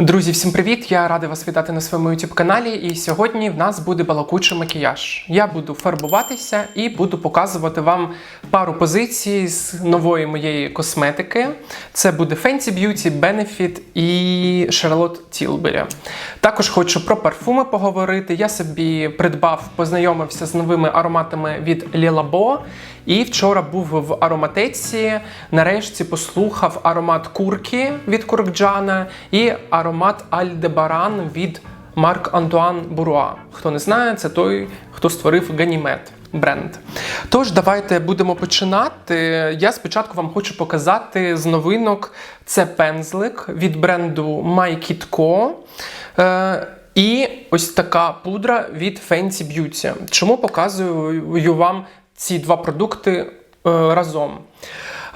Друзі, всім привіт! Я радий вас вітати на своєму youtube каналі. І сьогодні в нас буде балакучий макіяж. Я буду фарбуватися і буду показувати вам пару позицій з нової моєї косметики. Це буде Fenty Beauty, Benefit і Charlotte Tilbury. Також хочу про парфуми поговорити. Я собі придбав, познайомився з новими ароматами від Lilabo. І вчора був в ароматеці. Нарешті послухав аромат курки від Куркджана і аромат Альдебаран від Марк Антуан Буруа. Хто не знає, це той, хто створив Ганімед бренд. Тож, давайте будемо починати. Я спочатку вам хочу показати з новинок це пензлик від бренду My Kid Co. Е, і ось така пудра від Fenty Beauty. Чому показую вам ці два продукти е, разом?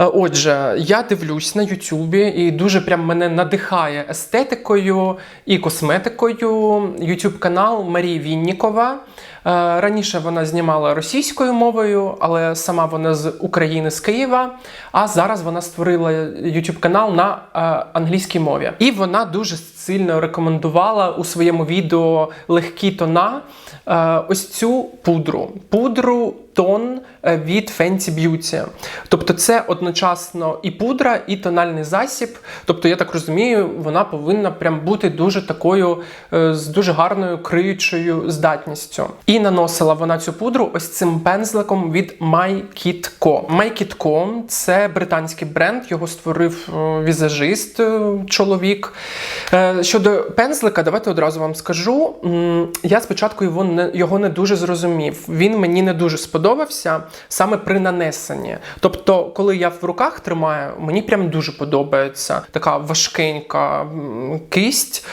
Е, Отже, я дивлюсь на Ютубі і дуже прям мене надихає естетикою і косметикою Ютуб канал Марії Віннікова. Е, Раніше вона знімала російською мовою, але сама вона з України, з Києва. А зараз вона створила YouTube канал на е, англійській мові. І вона дуже сильно рекомендувала у своєму відео легкі тона е, ось цю пудру. Пудру тон від Fenty Beauty. Тобто це одночасно і пудра, і тональний засіб. Тобто, я так розумію, вона повинна прям бути дуже такою з дуже гарною криючою здатністю. І наносила вона цю пудру ось цим пензликом від My Kid Co. My Kid Co – це британський бренд, його створив е, візажист, е, чоловік. Е, Щодо пензлика, давайте одразу вам скажу. Я спочатку його не, його не дуже зрозумів. Він мені не дуже сподобався саме при нанесенні. Тобто, коли я в руках тримаю, мені прям дуже подобається така важкенька кисть,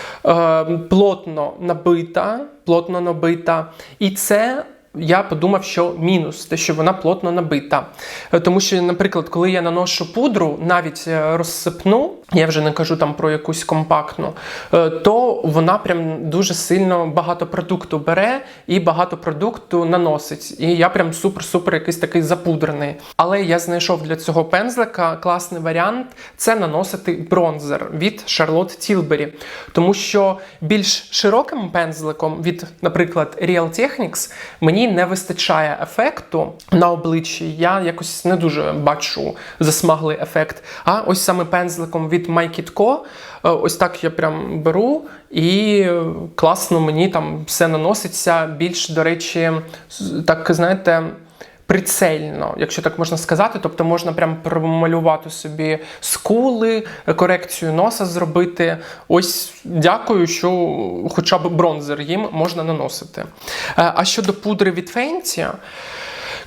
плотно набита, плотно набита. І це. Я подумав, що мінус, те, що вона плотно набита. Е, Тому що, наприклад, коли я наношу пудру, навіть е, розсипну, я вже не кажу там про якусь компактну, е, то вона прям дуже сильно багато продукту бере і багато продукту наносить. І я прям супер-супер якийсь такий запудрений. Але я знайшов для цього пензлика класний варіант це наносити бронзер від Charlotte Tilbury. Тому що більш широким пензликом від, наприклад, Real Techniques мені не вистачає ефекту на обличчі. Я якось не дуже бачу засмаглий ефект. А ось саме пензликом від My Kid Co, е, ось так я прям беру і е, класно мені там все наноситься. Більш, до речі, так знаєте. Прицельно, якщо так можна сказати, тобто можна прям промалювати собі скули, корекцію носа зробити. Ось дякую, що хоча б бронзер їм можна наносити. Е, А щодо пудри від Fenty,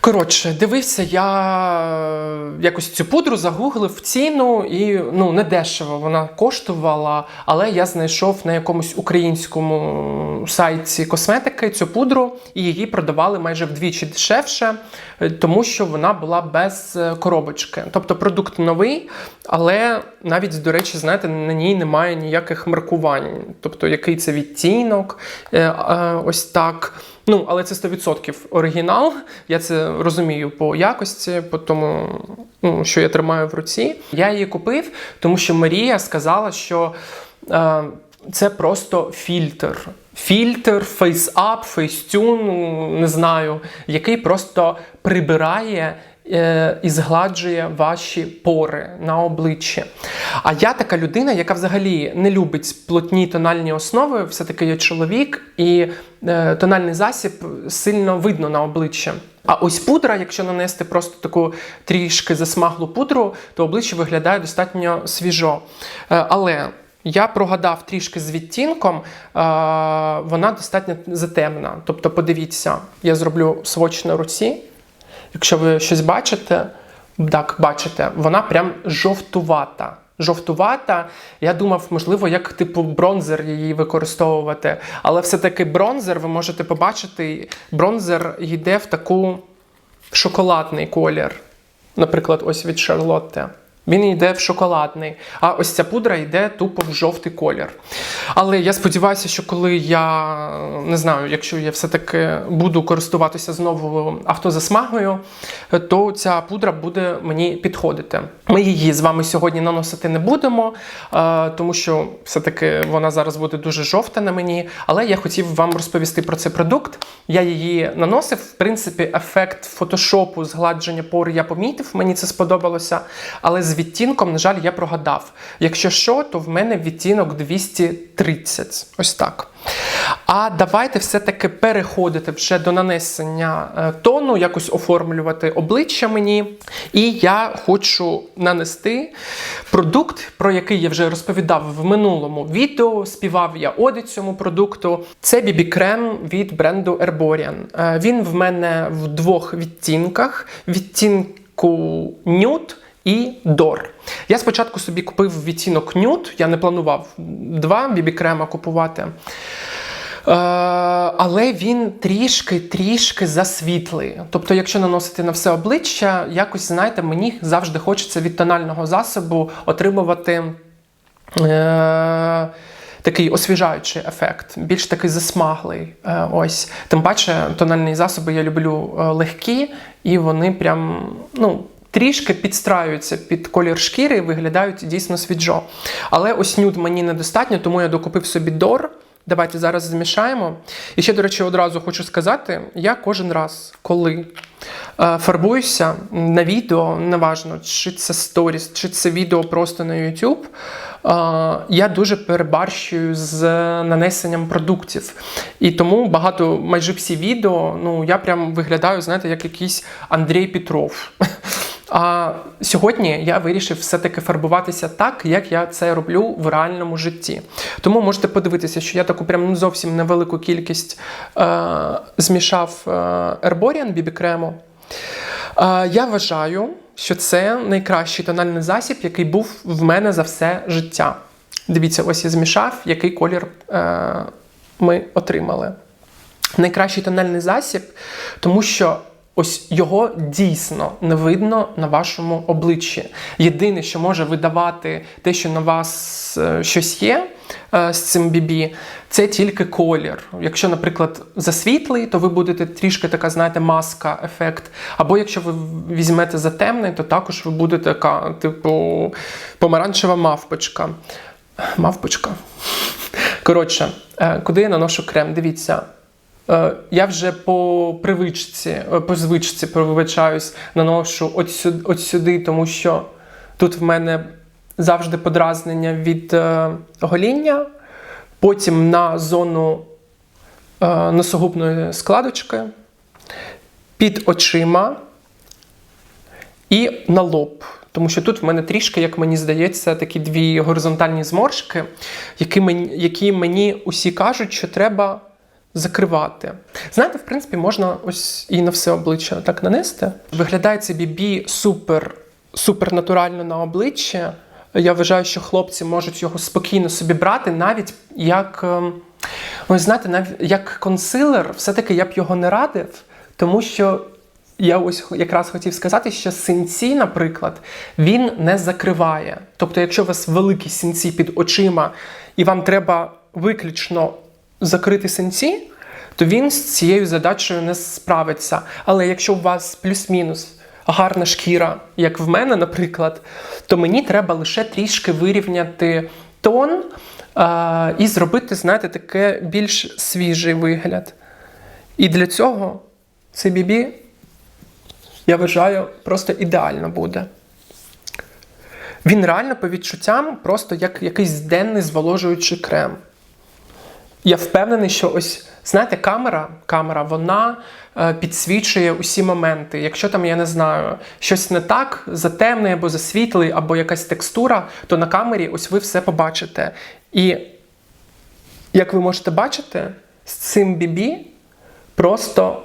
Коротше, дивився, я якось цю пудру загуглив ціну і ну не дешево вона коштувала, але я знайшов на якомусь українському сайті косметики цю пудру, і її продавали майже вдвічі дешевше, е, тому що вона була без е, коробочки. Тобто продукт новий, але навіть, до речі, знаєте, на ній немає ніяких маркувань. Тобто, який це відтінок, е, е, ось так. Ну, але це 100% оригінал. Я це розумію по якості, по тому, ну, що я тримаю в руці. Я її купив, тому що Марія сказала, що е, це просто фільтр. Фільтр, фейсап, фейстюн, ну, не знаю, який просто прибирає і згладжує ваші пори на обличчі. А я така людина, яка взагалі не любить плотні тональні основи, все-таки я чоловік, і е, тональний засіб сильно видно на обличчі. А ось пудра, якщо нанести просто таку трішки засмаглу пудру, то обличчя виглядає достатньо свіжо. Е, але я прогадав трішки з відтінком, е, вона достатньо затемна. Тобто, подивіться, я зроблю своч на руці. Якщо ви щось бачите, так, бачите, вона прям жовтувата. Жовтувата, я думав, можливо, як типу бронзер її використовувати. Але все-таки бронзер, ви можете побачити, бронзер йде в таку шоколадний колір. Наприклад, ось від Шарлотте. Він йде в шоколадний, а ось ця пудра йде тупо в жовтий колір. Але я сподіваюся, що коли я не знаю, якщо я все-таки буду користуватися знову автозасмагою, то ця пудра буде мені підходити. Ми її з вами сьогодні наносити не будемо, е, тому що все-таки вона зараз буде дуже жовта на мені. Але я хотів вам розповісти про цей продукт. Я її наносив. В принципі, ефект фотошопу, згладження пор я помітив, мені це сподобалося. Але з відтінком, на жаль, я прогадав. Якщо що, то в мене відтінок 230. Ось так. А давайте все-таки переходити вже до нанесення е, тону, якось оформлювати обличчя мені. І я хочу нанести продукт, про який я вже розповідав в минулому відео. Співав я оди цьому продукту. Це бібі-крем від бренду Herborian. Е, Він в мене в двох відтінках: відтінку Nude і Дор. Я спочатку собі купив відтінок Nude, я не планував два бібі-крема купувати. Е, але він трішки-трішки засвітлий. Тобто, якщо наносити на все обличчя, якось, знаєте, мені завжди хочеться від тонального засобу отримувати. Е, Такий освіжаючий ефект, більш такий засмаглий. Е, ось. Тим паче, тональні засоби я люблю е, легкі, і вони прям ну, трішки підстраюються під колір шкіри і виглядають дійсно свіджо. Але ось нюд мені недостатньо, тому я докупив собі дор. Давайте зараз змішаємо. І ще, до речі, одразу хочу сказати: я кожен раз, коли е, фарбуюся на відео, неважно, чи це сторіс, чи це відео просто на YouTube, е, я дуже перебарщую з нанесенням продуктів. І тому багато, майже всі відео, ну, я прям виглядаю, знаєте, як якийсь Андрій Петров. А сьогодні я вирішив все-таки фарбуватися так, як я це роблю в реальному житті. Тому можете подивитися, що я таку прям ну, зовсім невелику кількість е, змішав е, Herborian крему. Е, я вважаю, що це найкращий тональний засіб, який був в мене за все життя. Дивіться, ось я змішав, який колір е, ми отримали. Найкращий тональний засіб, тому що. Ось його дійсно не видно на вашому обличчі. Єдине, що може видавати те, що на вас е, щось є е, з цим бібі, це тільки колір. Якщо, наприклад, засвітлий, то ви будете трішки така, знаєте, маска, ефект. Або якщо ви візьмете за темний, то також ви будете така, типу, помаранчева мавпочка. Мавпочка. Коротше, е, куди я наношу крем? Дивіться. Е, Я вже по привичці, е, по звичці пробачаюсь, наношу от сюди, от сюди, тому що тут в мене завжди подразнення від е, гоління, потім на зону носогубної складочки, під очима і на лоб. Тому що тут в мене трішки, як мені здається, такі дві горизонтальні зморшки, які мені, які мені усі кажуть, що треба закривати. Знаєте, в принципі, можна ось і на все обличчя так нанести. Виглядає цей бібі супер, супер натурально на обличчя. Я вважаю, що хлопці можуть його спокійно собі брати, навіть як, ем, ось знаєте, навіть як консилер, все-таки я б його не радив, тому що. Я ось якраз хотів сказати, що синці, наприклад, він не закриває. Тобто, якщо у вас великі синці під очима, і вам треба виключно закрити синці, то він з цією задачею не справиться. Але якщо у вас плюс-мінус гарна шкіра, як в мене, наприклад, то мені треба лише трішки вирівняти тон а, і зробити, знаєте, таке більш свіжий вигляд. І для цього це бібі, я вважаю, просто ідеально буде. Він реально по відчуттям просто як якийсь денний зволожуючий крем. Я впевнений, що ось знаєте, камера, камера вона е, підсвічує усі моменти. Якщо там, я не знаю, щось не так, затемний або засвітлий, або якась текстура, то на камері ось ви все побачите. І як ви можете бачити, з цим бібі просто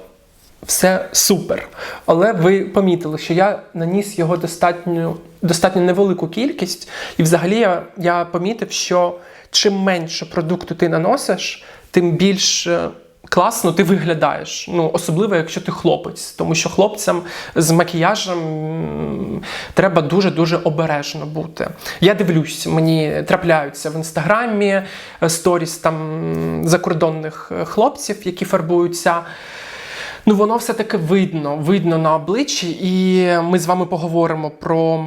все супер. Але ви помітили, що я наніс його достатньо, достатньо невелику кількість, і взагалі я, я помітив, що чим менше продукту ти наносиш, тим більш класно ти виглядаєш. Ну, особливо, якщо ти хлопець, тому що хлопцям з макіяжем треба дуже-дуже обережно бути. Я дивлюсь, мені трапляються в інстаграмі е, сторіс там закордонних е, хлопців, які фарбуються. Ну, воно все-таки видно, видно на обличчі, і ми з вами поговоримо про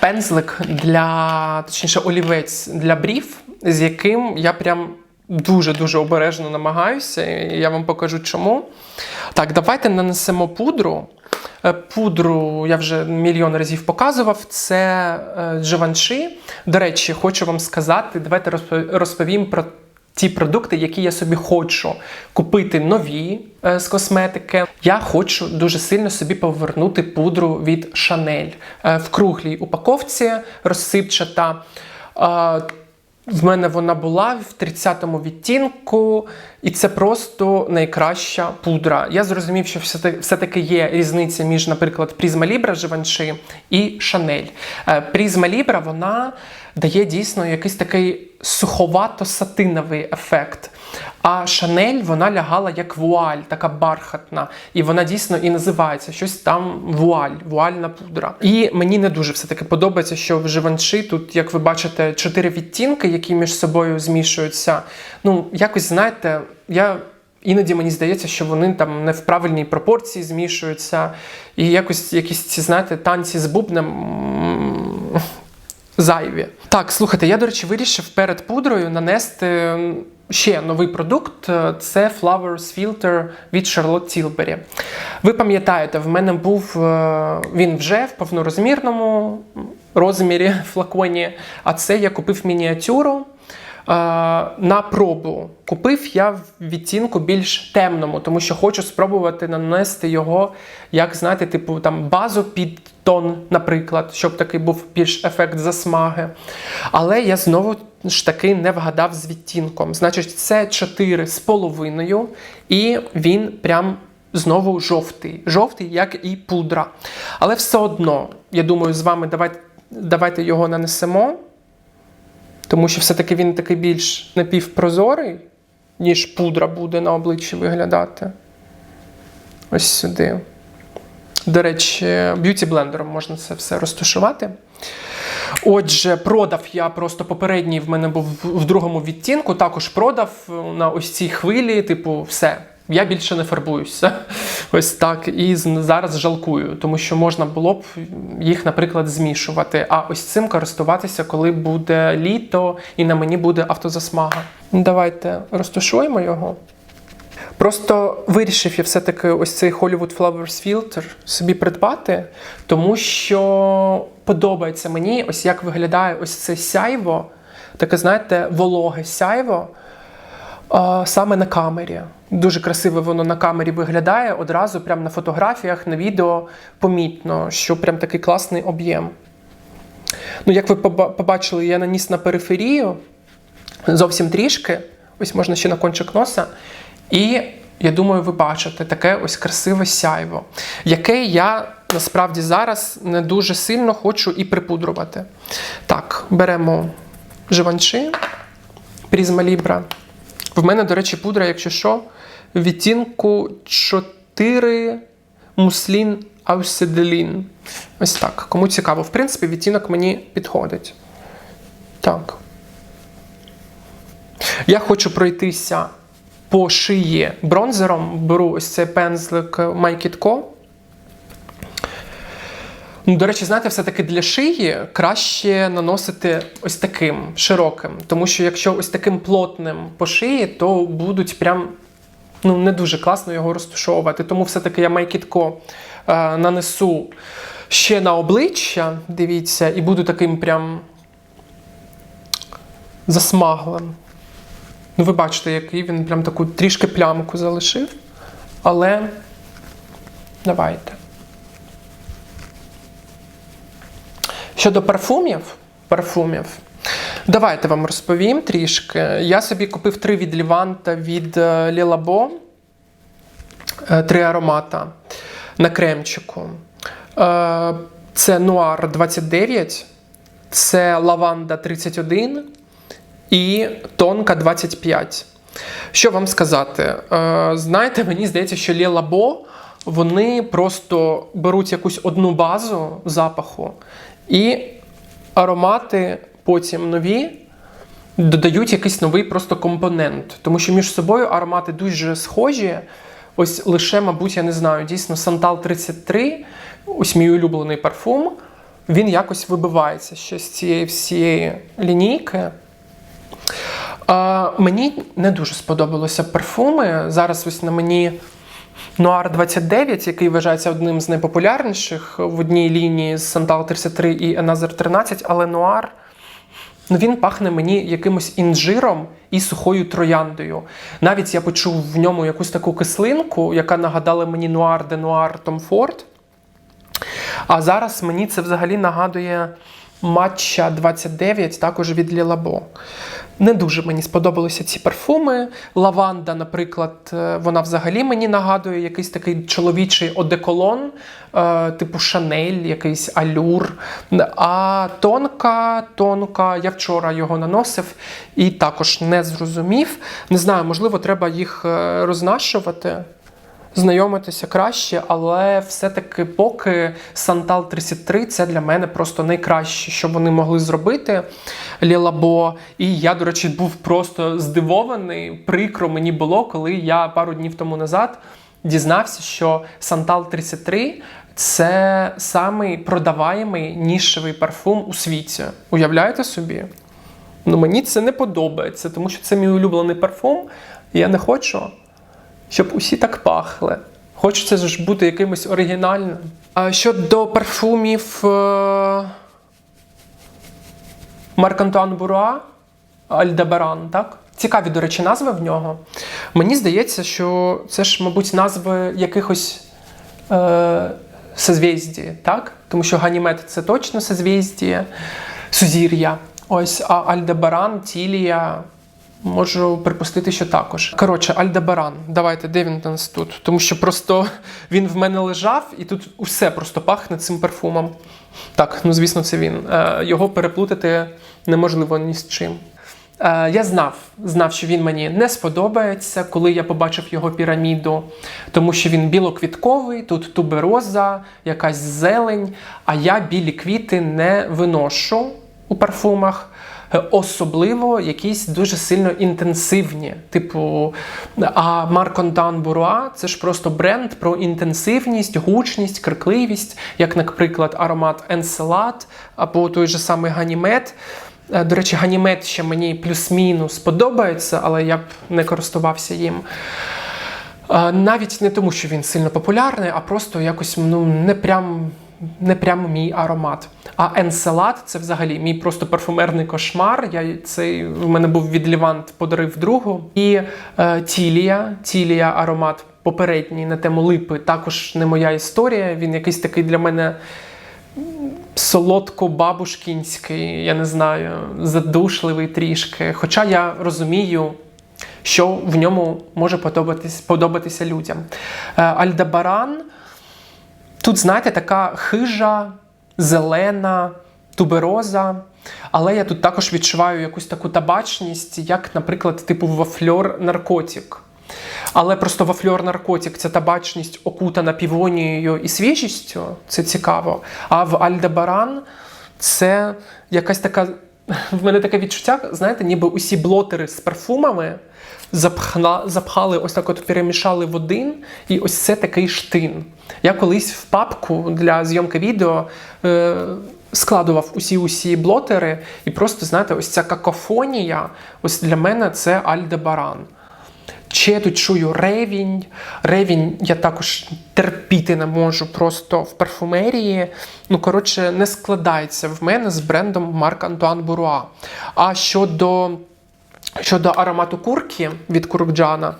пензлик для, точніше, олівець для брів, з яким я прям дуже-дуже обережно намагаюся. і Я вам покажу чому. Так, давайте нанесемо пудру. Е, Пудру я вже мільйон разів показував. Це е, Givenchy. До речі, хочу вам сказати, давайте розповім про ті продукти, які я собі хочу купити нові е, з косметики. Я хочу дуже сильно собі повернути пудру від Chanel Е, в круглій упаковці розсипчата. Е, в мене вона була в 30-му відтінку, і це просто найкраща пудра. Я зрозумів, що все-таки, є різниця між, наприклад, Prisma Libra Givenchy і. Е, Prisma Libra, вона дає дійсно якийсь такий суховато-сатиновий ефект. А Chanel, вона лягала як вуаль, така бархатна. І вона дійсно і називається щось там вуаль, вуальна пудра. І мені не дуже все-таки подобається, що в Givenchy тут, як ви бачите, чотири відтінки, які між собою змішуються. Ну, якось знаєте, я. Іноді мені здається, що вони там не в правильній пропорції змішуються, і якось якісь ці, знаєте, танці з бубнем зайві. Так, слухайте, я, до речі, вирішив перед пудрою нанести ще новий продукт. Е, Це Flowers Filter від Charlotte Tilbury. Ви пам'ятаєте, в мене був е, він вже в повнорозмірному розмірі флаконі, а це я купив мініатюру. Е, На пробу купив я в відтінку більш темному, тому що хочу спробувати нанести його, як знаєте, типу там базу під тон, наприклад, щоб такий був більш ефект засмаги. Але я знову ж таки не вгадав з відтінком. Значить, це 4 з половиною, і він прям. Знову жовтий, жовтий, як і пудра. Але все одно, я думаю, з вами давайте, давайте його нанесемо. Тому що все-таки він такий більш напівпрозорий, ніж пудра буде на обличчі виглядати. Ось сюди. До речі, б'юті-блендером можна це все розташувати. Отже, продав я просто попередній в мене був в другому відтінку, також продав на ось цій хвилі, типу, все. Я більше не фарбуюся. Ось так. І зараз жалкую, тому що можна було б їх, наприклад, змішувати. А ось цим користуватися, коли буде літо і на мені буде автозасмага. Давайте розташуємо його. Просто вирішив я все-таки ось цей Hollywood Flowers Filter собі придбати, тому що подобається мені, ось як виглядає ось це сяйво, таке, знаєте, вологе сяйво саме на камері. Дуже красиво воно на камері виглядає. Одразу прямо на фотографіях, на відео помітно, що прям такий класний об'єм. Ну, як ви побачили, я наніс на периферію зовсім трішки. Ось можна ще на кончик носа. І я думаю, ви бачите таке ось красиве сяйво, яке я насправді зараз не дуже сильно хочу і припудрувати. Так, беремо Givenchy, Prisma Libra. В мене, до речі, пудра, якщо що, в відтінку 4 муслін Ауседелін. Ось так. Кому цікаво, в принципі, відтінок мені підходить. Так. Я хочу пройтися по шиї бронзером. Беру ось цей пензлик Co. Ну, До речі, знаєте, все-таки для шиї краще наносити ось таким широким. Тому що якщо ось таким плотним по шиї, то будуть прям ну, не дуже класно його розташовувати. Тому все-таки я майкітко е, нанесу ще на обличчя, дивіться, і буду таким прям засмаглим. Ну, ви бачите, який він прям таку трішки плямку залишив. Але давайте. Щодо парфумів, парфумів, давайте вам розповім трішки. Я собі купив три від Ліванта від е, Лілабо, е, три аромата на кремчику. Е, Це Нуар 29, це Лаванда 31 і Тонка 25. Що вам сказати? Е, знаєте, мені здається, що Лє вони просто беруть якусь одну базу запаху і аромати потім нові додають якийсь новий просто компонент. Тому що між собою аромати дуже схожі. Ось лише, мабуть, я не знаю, дійсно Сантал 33, ось мій улюблений парфум, він якось вибивається ще з цієї всієї лінійки. А, мені не дуже сподобалися парфуми. Зараз ось на мені Noir 29, який вважається одним з найпопулярніших в одній лінії з Santal 33 і Another 13, але Noir, ну він пахне мені якимось інжиром і сухою трояндою. Навіть я почув в ньому якусь таку кислинку, яка нагадала мені Noir de Noir Tom Ford. А зараз мені це взагалі нагадує матча 29, також від Лілабо. Не дуже мені сподобалися ці парфуми. Лаванда, наприклад, е, вона взагалі мені нагадує якийсь такий чоловічий одеколон, е, типу Шанель, якийсь алюр. А тонка, тонка, я вчора його наносив і також не зрозумів. Не знаю, можливо, треба їх е, рознашувати знайомитися краще, але все-таки поки Сантал 33 це для мене просто найкраще, що вони могли зробити Лілабо. І я, до речі, був просто здивований. Прикро мені було, коли я пару днів тому назад дізнався, що Сантал 33 це самий продаваємий нішевий парфум у світі. Уявляєте собі? Ну мені це не подобається, тому що це мій улюблений парфум. Я не хочу щоб усі так пахли. Хочеться ж бути якимось оригінальним. А щодо парфумів Марк Антуан Буруа, Альдебаран, так? Цікаві, до речі, назви в нього. Мені здається, що це ж, мабуть, назви якихось е, так? Тому що Ганімед це точно созвіздіє, Сузір'я. Ось, а Альдебаран, Тілія. Можу припустити, що також. Коротше, Альдебаран. Давайте, де він нас тут? Тому що просто він в мене лежав, і тут усе просто пахне цим парфумом. Так, ну звісно, це він. Е, Його переплутати неможливо ні з чим. Е, Я знав, знав, що він мені не сподобається, коли я побачив його піраміду, тому що він білоквітковий, тут тубероза, якась зелень, а я білі квіти не виношу у парфумах. Е, особливо якісь дуже сильно інтенсивні. Типу, а Марконтан Буруа це ж просто бренд про інтенсивність, гучність, крикливість, як, наприклад, аромат Енселат або той же самий Ганімет. Е, До речі, Ганімет ще мені плюс-мінус подобається, але я б не користувався їм. Е, Навіть не тому, що він сильно популярний, а просто якось ну, не прям не прямо мій аромат. А енселат це взагалі мій просто парфумерний кошмар. Я цей в мене був від Лівант, подарив другу. І е, Тілія, Тілія аромат попередній на тему липи, також не моя історія. Він якийсь такий для мене. Солодко-бабушкінський, я не знаю, задушливий трішки. Хоча я розумію, що в ньому може подобатись, подобатися людям. Е, Альдебаран Тут, знаєте, така хижа, зелена, тубероза. Але я тут також відчуваю якусь таку табачність, як, наприклад, типу вафльор наркотик. Але просто вафльор наркотик це табачність окутана півонією і свіжістю, це цікаво. А в Альдебаран це якась така. В мене таке відчуття, знаєте, ніби усі блотери з парфумами запхна, запхали, ось так от перемішали в один, і ось це такий штин. Я колись в папку для зйомки відео е, складував усі-усі блотери, і просто, знаєте, ось ця какофонія, ось для мене це Альдебаран. Чи я тут чую ревінь. Ревінь я також терпіти не можу просто в парфумерії. Ну, коротше, не складається в мене з брендом Марк Антуан Буруа. А щодо щодо аромату курки від Куркджана,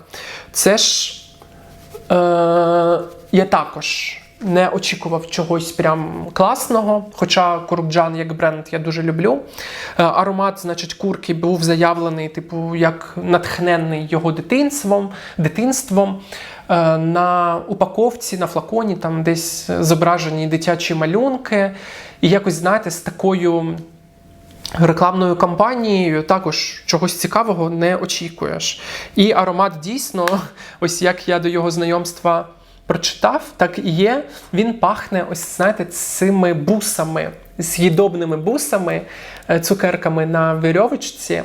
це ж е, я також не очікував чогось прям класного. Хоча Куркджан як бренд я дуже люблю. Е, аромат, значить, курки був заявлений, типу, як натхненний його дитинством. дитинством. Е, на упаковці, на флаконі там десь зображені дитячі малюнки. І якось, знаєте, з такою рекламною кампанією також чогось цікавого не очікуєш. І аромат дійсно, ось як я до його знайомства прочитав, так і є. Він пахне, ось знаєте, цими бусами, з'їдобними бусами, е, цукерками на вірьовочці.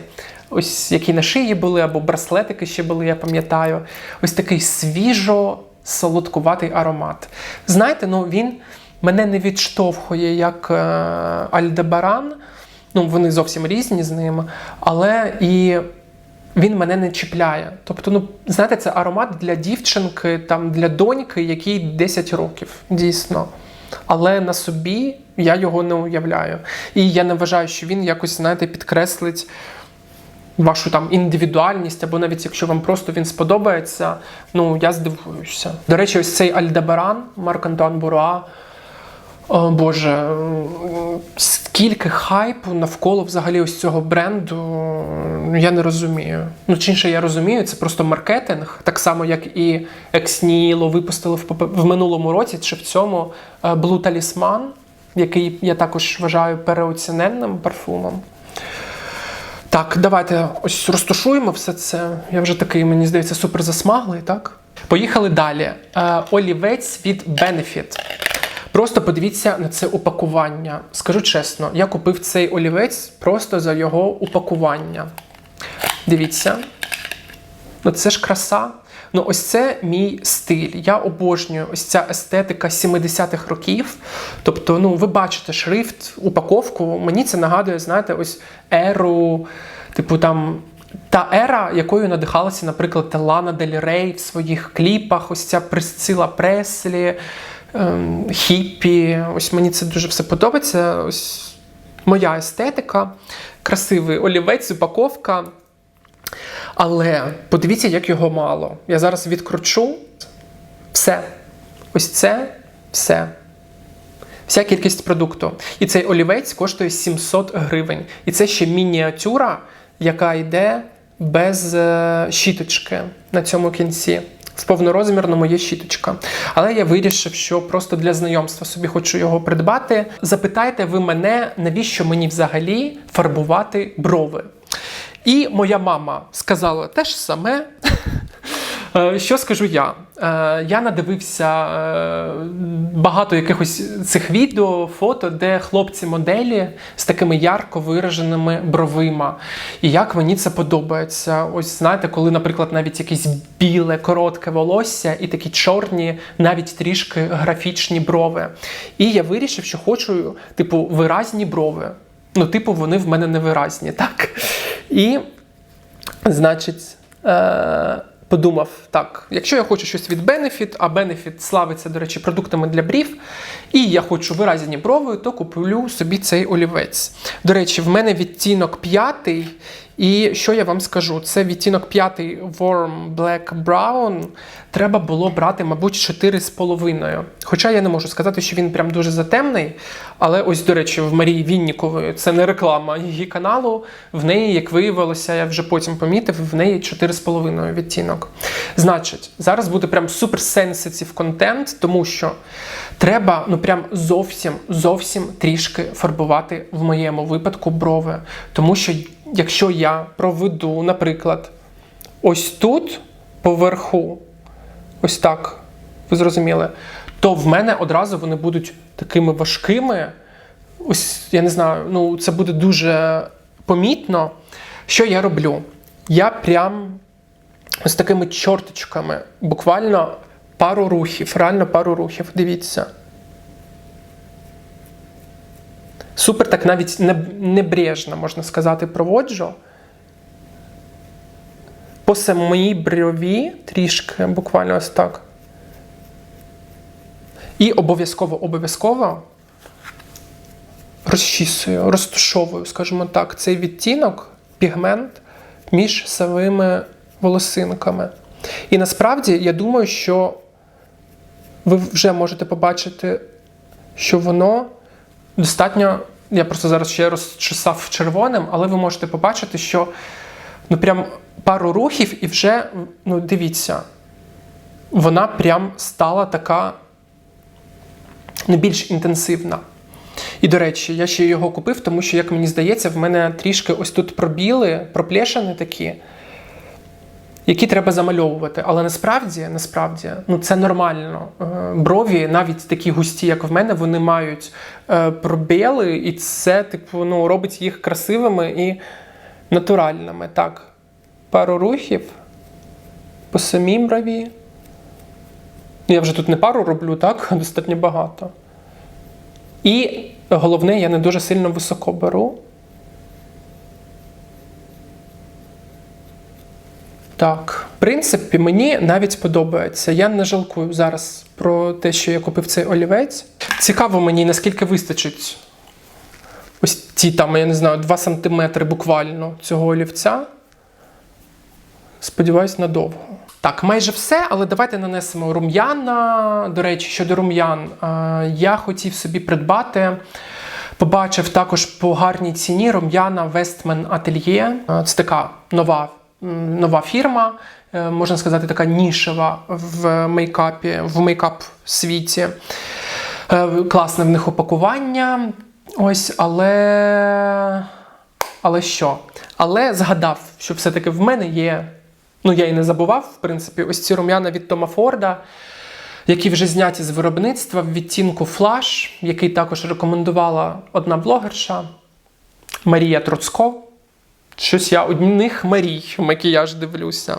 Ось які на шиї були, або браслетики ще були, я пам'ятаю. Ось такий свіжо солодкуватий аромат. Знаєте, ну він мене не відштовхує як е, Альдебаран. Ну, вони зовсім різні з ним, але і він мене не чіпляє. Тобто, ну, знаєте, це аромат для дівчинки, там, для доньки, якій 10 років, дійсно. Але на собі я його не уявляю. І я не вважаю, що він якось, знаєте, підкреслить вашу там індивідуальність, або навіть якщо вам просто він сподобається, ну я здивуюся. До речі, ось цей Альдебаран Марк Антуан Буруа. О, Боже, скільки хайпу навколо взагалі ось цього бренду, ну, я не розумію. Ну, чи інше я розумію, це просто маркетинг, так само, як і Ексніло випустили в, в минулому році, чи в цьому е, Blue Talisman, який я також вважаю переоціненним парфумом. Так, давайте ось розташуємо все це. Я вже такий, мені здається, супер засмаглий, так? Поїхали далі. Е, олівець від Benefit. Просто подивіться на це упакування. Скажу чесно, я купив цей олівець просто за його упакування. Дивіться. Ну це ж краса. Ну, ось це мій стиль. Я обожнюю ось ця естетика 70-х років. Тобто, ну, ви бачите шрифт, упаковку. Мені це нагадує, знаєте, ось еру, типу там. Та ера, якою надихалася, наприклад, Лана Дель Рей в своїх кліпах, ось ця Присцила Преслі, ем, хіппі. Ось мені це дуже все подобається. Ось моя естетика, красивий олівець, упаковка. Але подивіться, як його мало. Я зараз відкручу все. Ось це все. Вся кількість продукту. І цей олівець коштує 700 гривень. І це ще мініатюра, яка йде без е, щіточки на цьому кінці. В повнорозмірному є щіточка. Але я вирішив, що просто для знайомства собі хочу його придбати. Запитайте ви мене, навіщо мені взагалі фарбувати брови? І моя мама сказала те ж саме. Е, Що скажу я? Е, Я надивився е, багато якихось цих відео, фото, де хлопці-моделі з такими ярко вираженими бровима. І як мені це подобається. Ось знаєте, коли, наприклад, навіть якесь біле, коротке волосся і такі чорні, навіть трішки графічні брови. І я вирішив, що хочу, типу, виразні брови. Ну, типу, вони в мене невиразні, так? І, значить, подумав, так, якщо я хочу щось від Benefit, а Benefit славиться, до речі, продуктами для брів, і я хочу виразні брови, то куплю собі цей олівець. До речі, в мене відтінок п'ятий. І що я вам скажу? Це відтінок п'ятий Warm Black Brown. Треба було брати, мабуть, 4,5. Хоча я не можу сказати, що він прям дуже затемний. Але ось, до речі, в Марії Віннікової це не реклама її каналу. В неї, як виявилося, я вже потім помітив, в неї 4,5 відтінок. Значить, зараз буде прям супер сенситив контент, тому що треба ну прям зовсім зовсім трішки фарбувати в моєму випадку брови. Тому що якщо я проведу, наприклад, ось тут поверху, ось так, ви зрозуміли, то в мене одразу вони будуть такими важкими. Ось я не знаю, ну це буде дуже помітно. Що я роблю? Я прям ось такими чорточками, буквально пару рухів, реально пару рухів. Дивіться. Супер, так навіть не- небрежно, можна сказати, проводжу. По самій брові трішки, буквально ось так. І обов'язково, обов'язково розчісую, розтушовую, скажімо так, цей відтінок, пігмент між самими волосинками. І насправді я думаю, що ви вже можете побачити, що воно достатньо. Я просто зараз ще розчесав червоним, але ви можете побачити, що ну прям пару рухів, і вже, ну дивіться, вона прям стала така ну, більш інтенсивна. І до речі, я ще його купив, тому що, як мені здається, в мене трішки ось тут пробіли, проплешини такі, які треба замальовувати. Але насправді, насправді, ну це нормально. Е, Брові, навіть такі густі, як в мене, вони мають е, пробіли, і це, типу, ну, робить їх красивими і натуральними. Так, пару рухів по самій брові. Я вже тут не пару роблю, так? Достатньо багато. І головне, я не дуже сильно високо беру. Так, в принципі, мені навіть подобається. Я не жалкую зараз про те, що я купив цей олівець. Цікаво мені, наскільки вистачить ось ці там, я не знаю, 2 см буквально цього олівця. Сподіваюсь, надовго. Так, майже все, але давайте нанесемо рум'яна. До речі, щодо рум'ян, я хотів собі придбати. Побачив також по гарній ціні рум'яна Westman Atelier. Це така нова, нова фірма, е, можна сказати, така нішева в мейкапі, в мейкап світі. Е, Класне в них опакування. Ось, але. Але що? Але згадав, що все-таки в мене є. Ну, я і не забував, в принципі, ось ці рум'яна від Тома Форда, які вже зняті з виробництва в відтінку Flash, який також рекомендувала одна блогерша Марія Троцко. Щось я одних Марій макіяж дивлюся.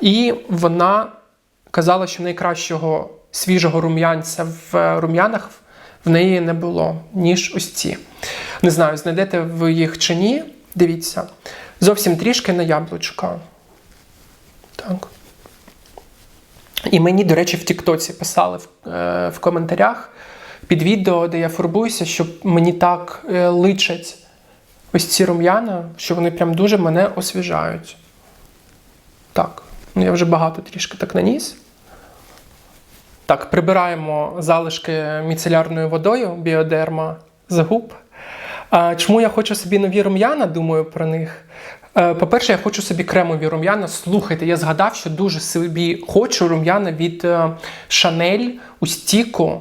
І вона казала, що найкращого свіжого рум'янця в рум'янах в неї не було, ніж ось ці. Не знаю, знайдете ви їх чи ні. Дивіться. Зовсім трішки на яблучко. Так. І мені, до речі, в Тіктоці писали в, е, в коментарях під відео, де я фарбуюся, що мені так е, личать ось ці рум'яна, що вони прям дуже мене освіжають. Так, ну я вже багато трішки так наніс. Так, прибираємо залишки міцелярною водою біодерма з губ. Чому я хочу собі нові рум'яна, думаю про них. Е, По-перше, я хочу собі кремові рум'яна. Слухайте, я згадав, що дуже собі хочу рум'яна від Chanel у стіку,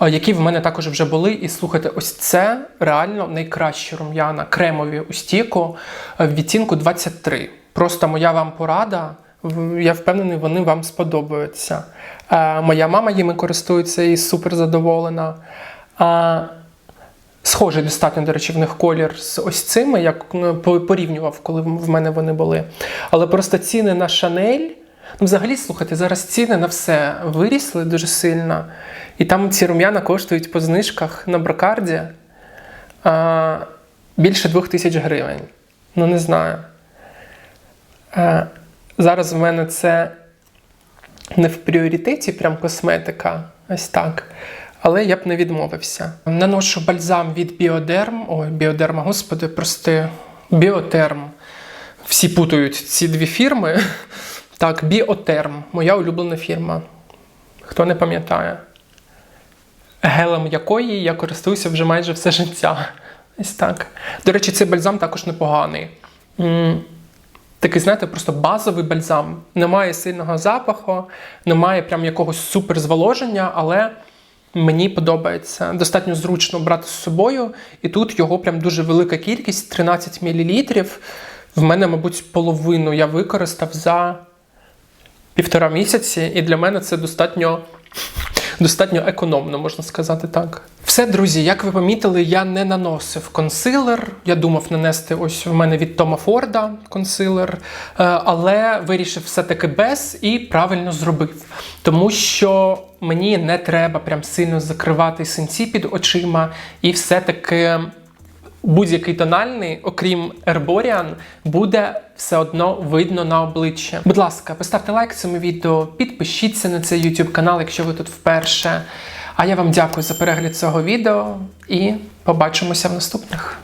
які в мене також вже були. І слухайте, ось це реально найкращі рум'яна, кремові у стіку е, в відтінку 23. Просто моя вам порада. Я впевнений, вони вам сподобаються. Е, моя мама їми користується і супер задоволена. Е, Схожий достатньо, до речі, в них колір з ось цими, як ну, порівнював, коли в мене вони були. Але просто ціни на Шанель. Ну, взагалі, слухайте, зараз ціни на все вирісли дуже сильно. І там ці рум'яна коштують по знижках на брокарді а, більше двох тисяч гривень. Ну, не знаю. А, зараз в мене це не в пріоритеті, прям косметика, ось так. Але я б не відмовився. Наношу бальзам від Біодерм. Ой, Біодерма, господи, прости. Біотерм. Всі путають ці дві фірми. Так, Біотерм, моя улюблена фірма. Хто не пам'ятає, гелем якої я користуюся вже майже все життя. Ось так. До речі, цей бальзам також непоганий. Такий, знаєте, просто базовий бальзам. Немає сильного запаху, немає прям якогось суперзволоження, але мені подобається. Достатньо зручно брати з собою. І тут його прям дуже велика кількість 13 мл. В мене, мабуть, половину я використав за півтора місяці, і для мене це достатньо. Достатньо економно, можна сказати так. Все, друзі, як ви помітили, я не наносив консилер. Я думав нанести ось в мене від Тома Форда консилер, е, але вирішив все-таки без і правильно зробив. Тому що мені не треба прям сильно закривати синці під очима, і все-таки будь-який тональний, окрім Ерборіан, буде все одно видно на обличчя. Будь ласка, поставте лайк цьому відео, підпишіться на цей YouTube канал, якщо ви тут вперше. А я вам дякую за перегляд цього відео і побачимося в наступних.